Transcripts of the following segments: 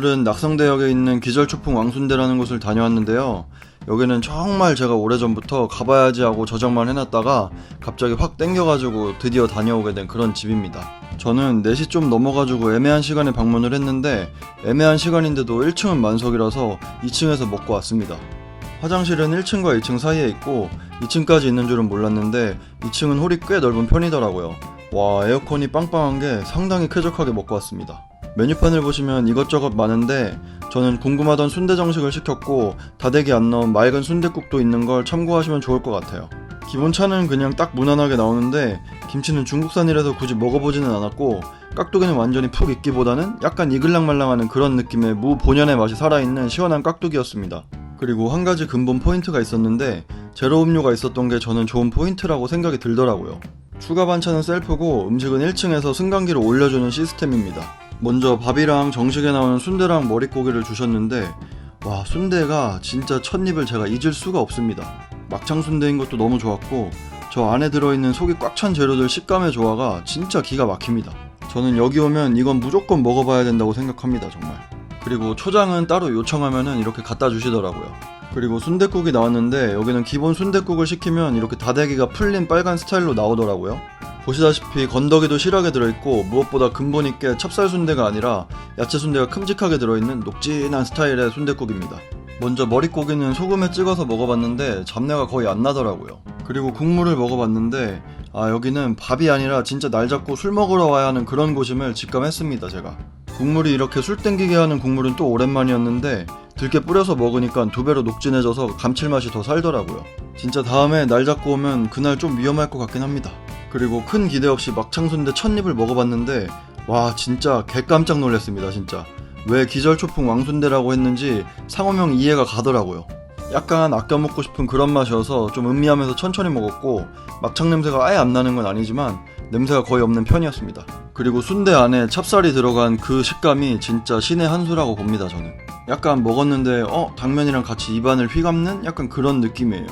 오늘은 낙성대역에 있는 기절초풍 왕순대라는 곳을 다녀왔는데요. 여기는 정말 제가 오래전부터 가봐야지 하고 저장만 해놨다가 갑자기 확 땡겨가지고 드디어 다녀오게 된 그런 집입니다. 저는 4시 좀 넘어가지고 애매한 시간에 방문을 했는데 애매한 시간인데도 1층은 만석이라서 2층에서 먹고 왔습니다. 화장실은 1층과 2층 사이에 있고 2층까지 있는 줄은 몰랐는데 2층은 홀이 꽤 넓은 편이더라고요. 와 에어컨이 빵빵한 게 상당히 쾌적하게 먹고 왔습니다. 메뉴판을 보시면 이것저것 많은데 저는 궁금하던 순대 정식을 시켰고 다대기 안 넣은 맑은 순대국도 있는 걸 참고하시면 좋을 것 같아요. 기본 차는 그냥 딱 무난하게 나오는데 김치는 중국산이라서 굳이 먹어보지는 않았고 깍두기는 완전히 푹 익기보다는 약간 이글랑말랑하는 그런 느낌의 무 본연의 맛이 살아있는 시원한 깍두기였습니다. 그리고 한 가지 근본 포인트가 있었는데 제로 음료가 있었던 게 저는 좋은 포인트라고 생각이 들더라고요. 추가 반찬은 셀프고 음식은 1층에서 승강기로 올려주는 시스템입니다. 먼저 밥이랑 정식에 나오는 순대랑 머릿고기를 주셨는데 와 순대가 진짜 첫 입을 제가 잊을 수가 없습니다. 막창 순대인 것도 너무 좋았고 저 안에 들어있는 속이 꽉 찬 재료들 식감의 조화가 진짜 기가 막힙니다. 저는 여기 오면 이건 무조건 먹어봐야 된다고 생각합니다 정말. 그리고 초장은 따로 요청하면은 이렇게 갖다 주시더라고요. 그리고 순댓국이 나왔는데 여기는 기본 순댓국을 시키면 이렇게 다대기가 풀린 빨간 스타일로 나오더라고요. 보시다시피 건더기도 실하게 들어있고 무엇보다 근본 있게 찹쌀 순대가 아니라 야채 순대가 큼직하게 들어있는 녹진한 스타일의 순댓국입니다. 먼저 머릿고기는 소금에 찍어서 먹어봤는데 잡내가 거의 안 나더라고요. 그리고 국물을 먹어봤는데 아 여기는 밥이 아니라 진짜 날 잡고 술 먹으러 와야 하는 그런 곳임을 직감했습니다 제가. 국물이 이렇게 술 땡기게 하는 국물은 또 오랜만이었는데 들깨 뿌려서 먹으니까 두 배로 녹진해져서 감칠맛이 더 살더라고요. 진짜 다음에 날 잡고 오면 그날 좀 위험할 것 같긴 합니다. 그리고 큰 기대 없이 막창순대 첫 입을 먹어봤는데 와 진짜 개깜짝 놀랐습니다 진짜. 왜 기절초풍 왕순대라고 했는지 상호명 이해가 가더라고요. 약간 아껴 먹고 싶은 그런 맛이어서 좀 음미하면서 천천히 먹었고 막창 냄새가 아예 안 나는 건 아니지만 냄새가 거의 없는 편이었습니다. 그리고 순대 안에 찹쌀이 들어간 그 식감이 진짜 신의 한 수라고 봅니다 저는. 약간 먹었는데 어 당면이랑 같이 입안을 휘감는 약간 그런 느낌이에요.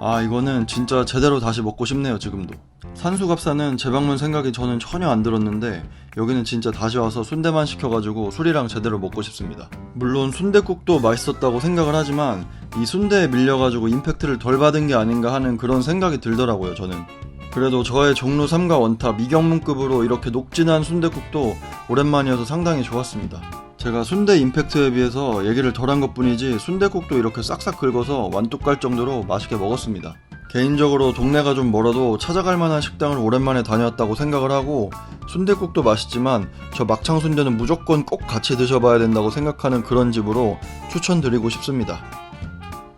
아 이거는 진짜 제대로 다시 먹고 싶네요 지금도. 산수갑사는 재방문 생각이 저는 전혀 안 들었는데 여기는 진짜 다시 와서 순대만 시켜가지고 술이랑 제대로 먹고 싶습니다. 물론 순대국도 맛있었다고 생각을 하지만 이 순대에 밀려가지고 임팩트를 덜 받은 게 아닌가 하는 그런 생각이 들더라고요 저는. 그래도 저의 종로 3가 원탑 이경문급으로 이렇게 녹진한 순대국도 오랜만이어서 상당히 좋았습니다. 제가 순대 임팩트에 비해서 얘기를 덜 한 것 뿐이지 순대국도 이렇게 싹싹 긁어서 완뚝 갈 정도로 맛있게 먹었습니다. 개인적으로 동네가 좀 멀어도 찾아갈 만한 식당을 오랜만에 다녀왔다고 생각을 하고 순대국도 맛있지만 저 막창 순대는 무조건 꼭 같이 드셔봐야 된다고 생각하는 그런 집으로 추천드리고 싶습니다.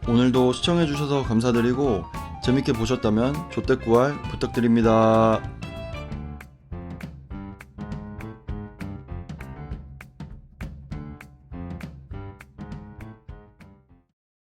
오늘도 시청해주셔서 감사드리고 재밌게 보셨다면 조댓구알 부탁드립니다.